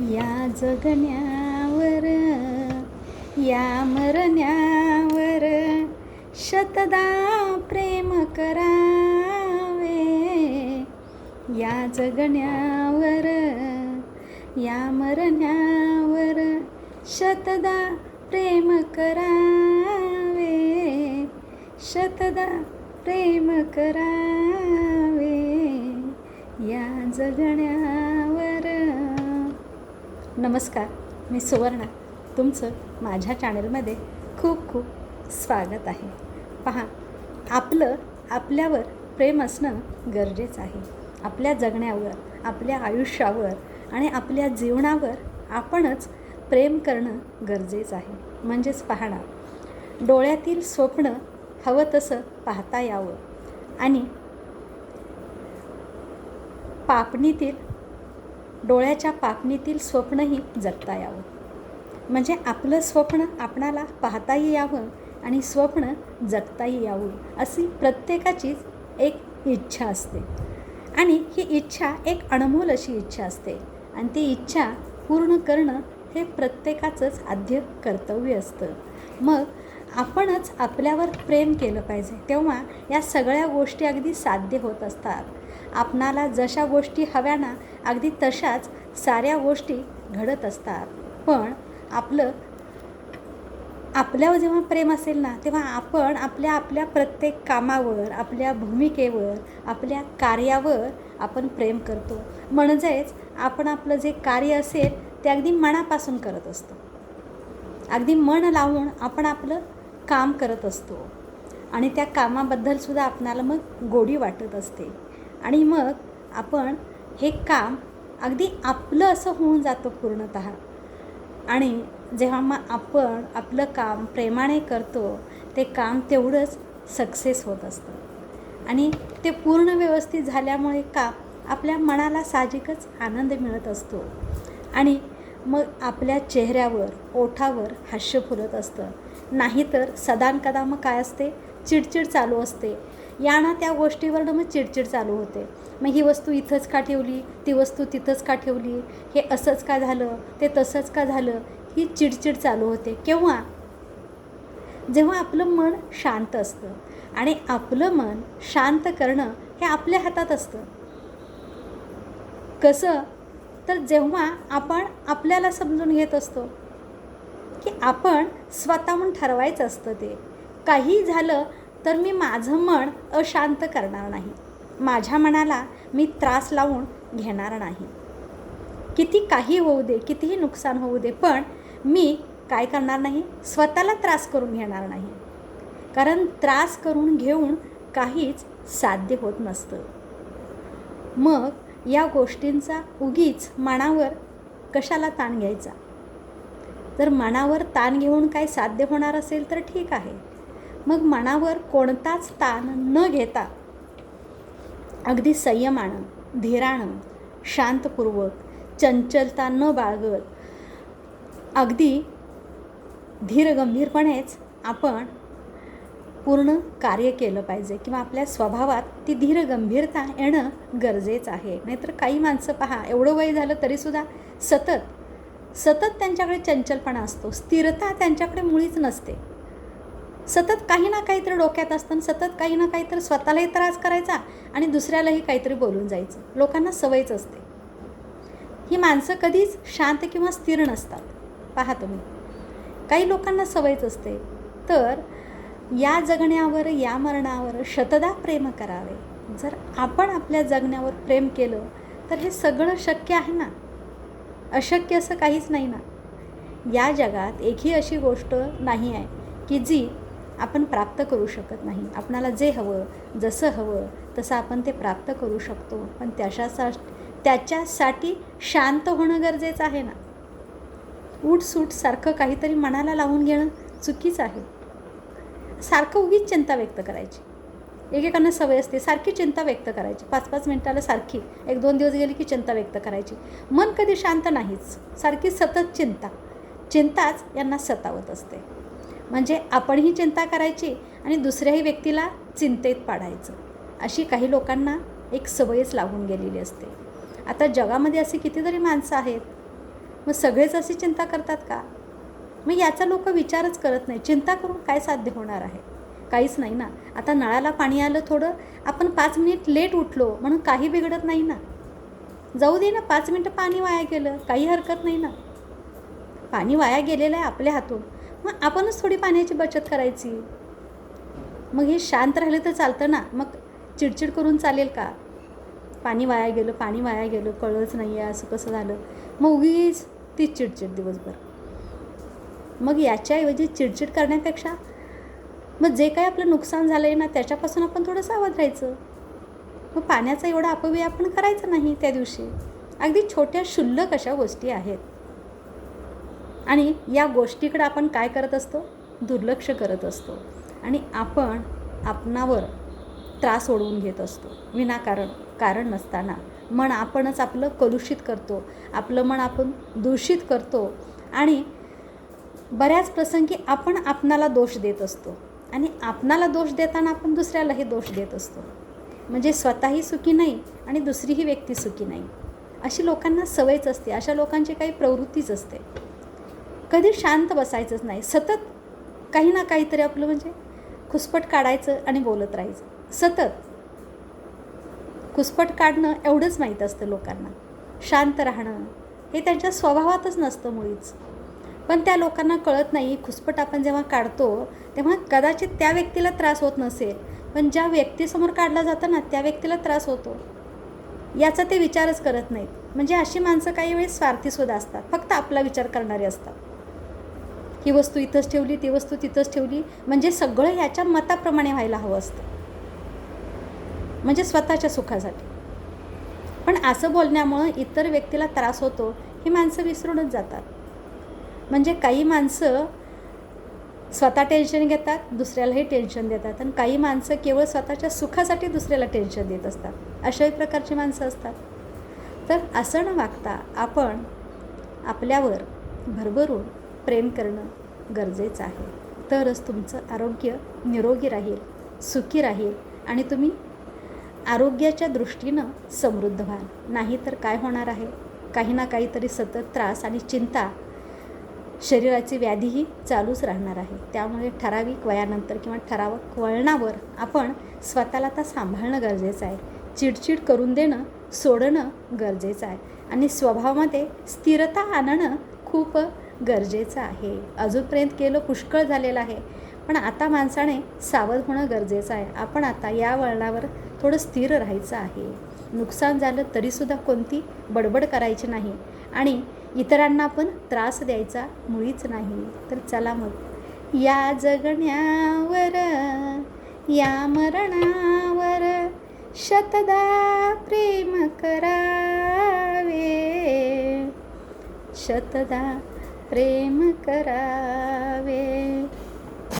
या जगण्यावर या मरण्यावर शतदा प्रेम करावे. या जगण्यावर या मरण्यावर शतदा प्रेम करावे. शतदा प्रेम करावे. या जगण्या नमस्कार मी सुवर्णा. तुमचं माझ्या चॅनलमध्ये खूप खूप स्वागत आहे. पहा आपलं आपल्यावर प्रेम असणं गरजेचं आहे. आपल्या जगण्यावर आपल्या आयुष्यावर आणि आपल्या जीवनावर आपणच प्रेम करणं गरजेचं आहे. म्हणजेच पाहणार डोळ्यातील स्वप्न हवं तसं पाहता यावं आणि पापणीतील डोळ्याच्या पापणीतील स्वप्नही जगता यावं. म्हणजे आपलं स्वप्न आपणाला पाहताही यावं आणि स्वप्न जगताही यावं अशी प्रत्येकाचीच एक इच्छा असते. आणि ही इच्छा एक अनमोल अशी इच्छा असते आणि ती इच्छा पूर्ण करणं हे प्रत्येकाचंच आद्य कर्तव्य असतं. मग आपणच आपल्यावर प्रेम केलं पाहिजे तेव्हा या सगळ्या गोष्टी अगदी साध्य होत असतात. आपणाला जशा गोष्टी हव्या ना अगदी तशाच साऱ्या गोष्टी घडत असतात. पण आपलं आपल्यावर जेव्हा प्रेम असेल ना तेव्हा आपण आपल्या आपल्या प्रत्येक कामावर आपल्या भूमिकेवर आपल्या कार्यावर आपण प्रेम करतो. म्हणजेच आपण आपलं जे कार्य असेल ते अगदी मनापासून करत असतो. अगदी मन लावून आपण आपलं काम करत असतो. आणि त्या कामाबद्दलसुद्धा आपणाला मग गोडी वाटत असते. आणि मग आपण हे काम अगदी आपलं असं होऊन जातं पूर्णत. आणि जेव्हा मग आपण आपलं काम प्रेमाने करतो ते काम तेवढंच सक्सेस होत असतं. आणि ते पूर्ण व्यवस्थित झाल्यामुळे का आपल्या मनाला साहजिकच आनंद मिळत असतो. आणि मग आपल्या चेहऱ्यावर ओठावर हास्य फुलत असतं. नाहीतर सदानकदा मग काय असते? चिडचिड चालू असते. यानं त्या गोष्टीवरनं मग चिडचिड चालू होते. मग ही वस्तू इथंच का ठेवली? ती वस्तू तिथंच का ठेवली? हे असंच का झालं? ते तसंच का झालं? ही चिडचिड चालू होते. केव्हा? जेव्हा आपलं मन शांत असतं. आणि आपलं मन शांत करणं हे आपल्या हातात असतं. कसं? तर जेव्हा आपण आपल्याला समजून घेत असतो की आपण स्वतःहून ठरवायचं असतं ते. काही झालं तर मी माझं मन अशांत करणार नाही. माझ्या मनाला मी त्रास लावून घेणार नाही. किती काही होऊ दे कितीही नुकसान होऊ दे पण मी काय करणार नाही? स्वतःला त्रास करून घेणार नाही. कारण त्रास करून घेऊन काहीच साध्य होत नसतं. मग या गोष्टींचा उगीच मनावर कशाला ताण घ्यायचा? जर मनावर ताण घेऊन काय साध्य होणार असेल तर ठीक आहे. मग मनावर कोणताच ताण न घेता अगदी संयमानं धीरानं शांतपूर्वक चंचलता न बाळगत अगदी धीरगंभीरपणेच आपण पूर्ण कार्य केलं पाहिजे किंवा आपल्या स्वभावात ती धीरगंभीरता येणं गरजेचं आहे. नाहीतर काही माणसं पहा एवढं वय झालं तरीसुद्धा सतत सतत त्यांच्याकडे चंचलपणा असतो. स्थिरता त्यांच्याकडे मुळीच नसते. सतत काही ना काहीतरी डोक्यात असतं आणि सतत काही ना काहीतरी स्वतःलाही त्रास करायचा आणि दुसऱ्यालाही काहीतरी बोलून जायचं. लोकांना सवयच असते. ही माणसं कधीच शांत किंवा स्थिर नसतात. पहा तुम्ही. काही लोकांना सवयच असते. तर या जगण्यावर या मरणावर शतदा प्रेम करावे. जर आपण आपल्या जगण्यावर प्रेम केलं तर हे सगळं शक्य आहे ना? अशक्य असं काहीच नाही ना? या जगात एकही अशी गोष्ट नाही आहे की जी आपण प्राप्त करू शकत नाही. आपणाला जे हवं जसं हवं तसं आपण ते प्राप्त करू शकतो. पण त्याच्यासा त्याच्यासाठी शांत होणं गरजेचं आहे ना? उठसूट सारखं काहीतरी मनाला लावून घेणं चुकीचं आहे. सारखं उगीच चिंता व्यक्त करायची. एकेकांना सवय असते सारखी चिंता व्यक्त करायची. पाच पाच मिनटाला सारखी एक दोन दिवस गेली की चिंता व्यक्त करायची. मन कधी शांत नाहीच. सारखी सतत चिंता. चिंताच यांना सतावत असते. म्हणजे आपणही चिंता करायची आणि दुसऱ्याही व्यक्तीला चिंतेत पाडायचं. अशी काही लोकांना एक सवयच लागून गेलेली असते. आता जगामध्ये अशी कितीतरी माणसं आहेत. मग सगळेच अशी चिंता करतात का? मग याचा लोक विचारच करत नाही. चिंता करून काय साध्य होणार आहे? काहीच नाही ना. आता नळाला पाणी आलं थोडं आपण पाच मिनिट लेट उठलो म्हणून काही बिघडत नाही ना. जाऊ दे ना पाच मिनटं पाणी वाया गेलं काही हरकत नाही ना. पाणी वाया गेलेलं आहे आपल्या हातून. मग आपणच थोडी पाण्याची बचत करायची. मग हे शांत राहिलं तर चालतं ना? मग चिडचिड करून चालेल का? पाणी वाया गेलं पाणी वाया गेलं कळलंच नाही आहे असं कसं झालं? मग उगीच तीच चिडचिड दिवसभर. मग याच्याऐवजी चिडचिड करण्यापेक्षा मग जे काही आपलं नुकसान झालं आहे ना त्याच्यापासून आपण थोडं सावध राहायचं. मग पाण्याचा एवढा अपव्यय आपण करायचा नाही त्या दिवशी. अगदी छोट्या क्षुल्लक अशा गोष्टी आहेत. आणि या गोष्टीकडे आपण काय करत असतो? दुर्लक्ष करत असतो. आणि आपण आपणावर त्रास ओढवून घेत असतो. विनाकारण कारण नसताना. मन आपणच आपलं कलुषित करतो. आपलं मन आपण दूषित करतो. आणि बऱ्याच प्रसंगी आपण आपणाला दोष देत असतो. आणि आपणाला दोष देताना आपण दुसऱ्यालाही दोष देत असतो. म्हणजे स्वतःही सुखी नाही आणि दुसरीही व्यक्ती सुखी नाही. अशी लोकांना सवयच असते. अशा लोकांची काही प्रवृत्तीच असते. कधी शांत बसायचंच नाही. सतत काही ना काहीतरी आपलं म्हणजे खुसपट काढायचं आणि बोलत राहायचं. सतत. खुसपट काढणं एवढंच माहीत असतं लोकांना. शांत राहणं हे त्यांच्या स्वभावातच नसतं मुळीच. पण त्या लोकांना कळत नाही खुसपट आपण जेव्हा काढतो तेव्हा कदाचित त्या व्यक्तीला त्रास होत नसेल. पण ज्या व्यक्तीसमोर काढला जातं ना त्या व्यक्तीला त्रास होतो. याचा ते विचारच करत नाहीत. म्हणजे अशी माणसं काही वेळेस स्वार्थीसुद्धा असतात. फक्त आपला विचार करणारे असतात. ही वस्तू इथंच ठेवली ती वस्तू तिथंच ठेवली. म्हणजे सगळं याच्या मताप्रमाणे व्हायला हवं असतं. म्हणजे स्वतःच्या सुखासाठी. पण असं बोलण्यामुळं इतर व्यक्तीला त्रास होतो ही माणसं विसरूनच जातात. म्हणजे काही माणसं स्वतः टेन्शन घेतात दुसऱ्यालाही टेन्शन देतात. आणि काही माणसं केवळ स्वतःच्या सुखासाठी दुसऱ्याला टेन्शन देत असतात. अशाही प्रकारची माणसं असतात. तर असं न वागता आपण आपल्यावर भरभरून प्रेम करणं गरजेचं आहे. तरच तुमचं आरोग्य निरोगी राहील सुखी राहील आणि तुम्ही आरोग्याच्या दृष्टीनं समृद्ध व्हाल. नाही तर काय होणार आहे? काही ना काहीतरी सतत त्रास आणि चिंता शरीराची व्याधीही चालूच राहणार आहे. त्यामुळे ठराविक वयानंतर किंवा ठराविक वळणावर आपण स्वतःला आता सांभाळणं गरजेचं आहे. चिडचिड करून देणं सोडणं गरजेचं आहे. आणि स्वभावामध्ये स्थिरता आणणं खूप गरजेचं आहे. अजूनपर्यंत केलं पुष्कळ झालेलं आहे. पण आता माणसाने सावध होणं गरजेचं आहे. आपण आता या वळणावर थोडं स्थिर राहायचं आहे. नुकसान झालं तरीसुद्धा कोणती बडबड करायची नाही. आणि इतरांना पण त्रास द्यायचा मुळीच नाही. तर चला मग. या जगण्यावर या मरणावर शतदा प्रेम करावे. शतदा प्रेम करावे।